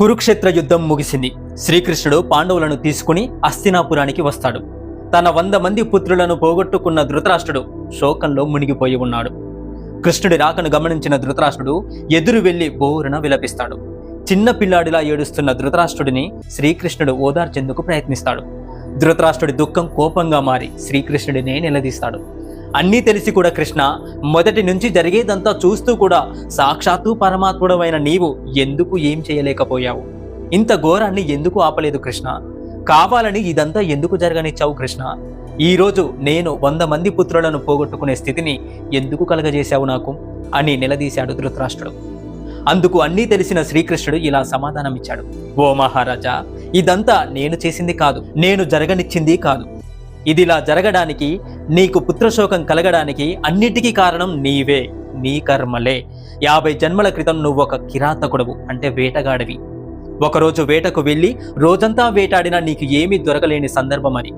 కురుక్షేత్ర యుద్ధం ముగిసింది. శ్రీకృష్ణుడు పాండవులను తీసుకుని అస్తినాపురానికి వస్తాడు. తన వంద మంది పుత్రులను పోగొట్టుకున్న ధృతరాష్ట్రుడు శోకంలో మునిగిపోయి ఉన్నాడు. కృష్ణుడి రాకను గమనించిన ధృతరాష్ట్రుడు ఎదురు వెళ్ళి బోరున విలపిస్తాడు. చిన్న పిల్లాడిలా ఏడుస్తున్న ధృతరాష్ట్రుడిని శ్రీకృష్ణుడు ఓదార్చేందుకు ప్రయత్నిస్తాడు. ధృతరాష్ట్రుడి దుఃఖం కోపంగా మారి శ్రీకృష్ణుడినే నిలదీస్తాడు. అన్నీ తెలిసి కూడా కృష్ణ మొదటి నుంచి జరిగేదంతా చూస్తూ కూడా సాక్షాత్తు పరమాత్ముడమైన నీవు ఎందుకు ఏం చేయలేకపోయావు? ఇంత ఘోరాన్ని ఎందుకు ఆపలేదు కృష్ణ? కావాలని ఇదంతా ఎందుకు జరగనిచ్చావు కృష్ణ? ఈరోజు నేను వంద మంది పుత్రులను పోగొట్టుకునే స్థితిని ఎందుకు కలగజేశావు నాకు? అని నిలదీశాడు ధృతరాష్ట్రుడు. అందుకు అన్నీ తెలిసిన శ్రీకృష్ణుడు ఇలా సమాధానమిచ్చాడు. ఓ మహారాజా ఇదంతా నేను చేసింది కాదు నేను జరగనిచ్చింది కాదు. ఇదిలా జరగడానికి నీకు పుత్రశోకం కలగడానికి అన్నిటికీ కారణం నీవే నీ కర్మలే. యాభై జన్మల క్రితం నువ్వు ఒక కిరాతకుడవు అంటే వేటగాడివి. ఒకరోజు వేటకు వెళ్ళి రోజంతా వేటాడినా నీకు ఏమీ దొరకలేని సందర్భం అది.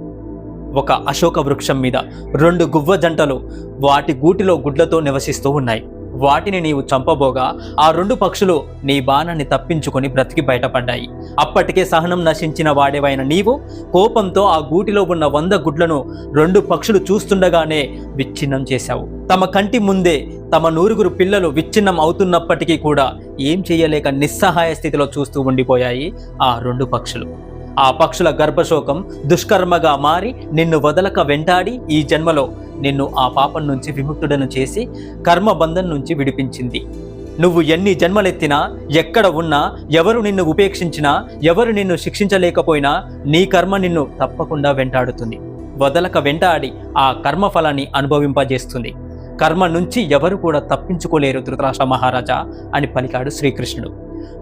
ఒక అశోక వృక్షం మీద రెండు గువ్వ జంటలు వాటి గూటిలో గుడ్లతో నివసిస్తూ ఉన్నాయి. వాటిని నీవు చంపబోగా ఆ రెండు పక్షులు నీ బాణాన్ని తప్పించుకొని బ్రతికి బయటపడ్డాయి. అప్పటికే సహనం నశించిన వాడేవైన నీవు కోపంతో ఆ గూటిలో ఉన్న వంద గుడ్లను రెండు పక్షులు చూస్తుండగానే విచ్ఛిన్నం చేశావు. తమ కంటి ముందే తమ నూరుగురు పిల్లలు విచ్ఛిన్నం అవుతున్నప్పటికీ కూడా ఏం చేయలేక నిస్సహాయ స్థితిలో చూస్తూ ఉండిపోయాయి ఆ రెండు పక్షులు. ఆ పక్షుల గర్భశోకం దుష్కర్మగా మారి నిన్ను వదలక వెంటాడి ఈ జన్మలో నిన్ను ఆ పాపం నుంచి విముక్తుడను చేసి కర్మబంధం నుంచి విడిపించింది. నువ్వు ఎన్ని జన్మలెత్తినా ఎక్కడ ఉన్నా ఎవరు నిన్ను ఉపేక్షించినా ఎవరు నిన్ను శిక్షించలేకపోయినా నీ కర్మ నిన్ను తప్పకుండా వెంటాడుతుంది. వదలక వెంటాడి ఆ కర్మఫలాన్ని అనుభవింపజేస్తుంది. కర్మ నుంచి ఎవరు కూడా తప్పించుకోలేరు ధృతరాష్ట్ర మహారాజా అని పలికాడు శ్రీకృష్ణుడు.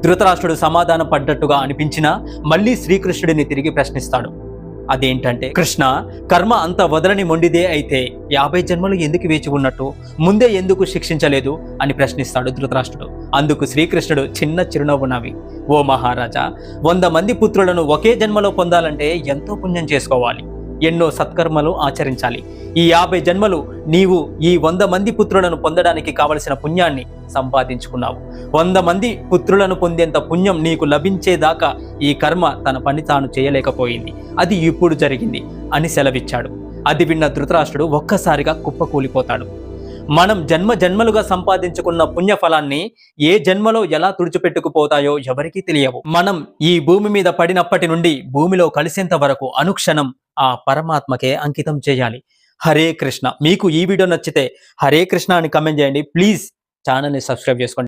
ధృతరాష్ట్రుడు సమాధానం పడ్డట్టుగా అనిపించినా మళ్ళీ శ్రీకృష్ణుడిని తిరిగి ప్రశ్నిస్తాడు. అదేంటంటే కృష్ణ కర్మ అంత వదలని మొండిదే అయితే యాభై జన్మలు ఎందుకు వేచి ఉన్నట్టు ముందే ఎందుకు శిక్షించలేదు అని ప్రశ్నిస్తాడు ధృతరాష్ట్రుడు. అందుకు శ్రీకృష్ణుడు చిన్న చిరునవ్వు నవ్వి ఓ మహారాజా వంద మంది పుత్రులను ఒకే జన్మలో పొందాలంటే ఎంతో పుణ్యం చేసుకోవాలి. ఎన్నో సత్కర్మలు ఆచరించాలి. ఈ యాభై జన్మలు నీవు ఈ వంద మంది పుత్రులను పొందడానికి కావలసిన పుణ్యాన్ని సంపాదించుకున్నావు. వంద మంది పుత్రులను పొందేంత పుణ్యం నీకు లభించేదాకా ఈ కర్మ తన పని తాను చేయలేకపోయింది. అది ఇప్పుడు జరిగింది అని సెలవిచ్చాడు. అది విన్న ధృతరాష్ట్రుడు ఒక్కసారిగా కుప్పకూలిపోతాడు. మనం జన్మ జన్మలుగా సంపాదించుకున్న పుణ్య ఫలాన్ని ఏ జన్మలో ఎలా తుడిచిపెట్టుకుపోతాయో ఎవరికీ తెలియవు. మనం ఈ భూమి మీద పడినప్పటి నుండి భూమిలో కలిసేంత వరకు అనుక్షణం ఆ పరమాత్మకే అంకితం చేయాలి. హరే కృష్ణ. మీకు ఈ వీడియో నచ్చితే హరే కృష్ణ అని కమెంట్ చేయండి. ప్లీజ్ ఛానల్ని సబ్స్క్రైబ్ చేసుకోండి.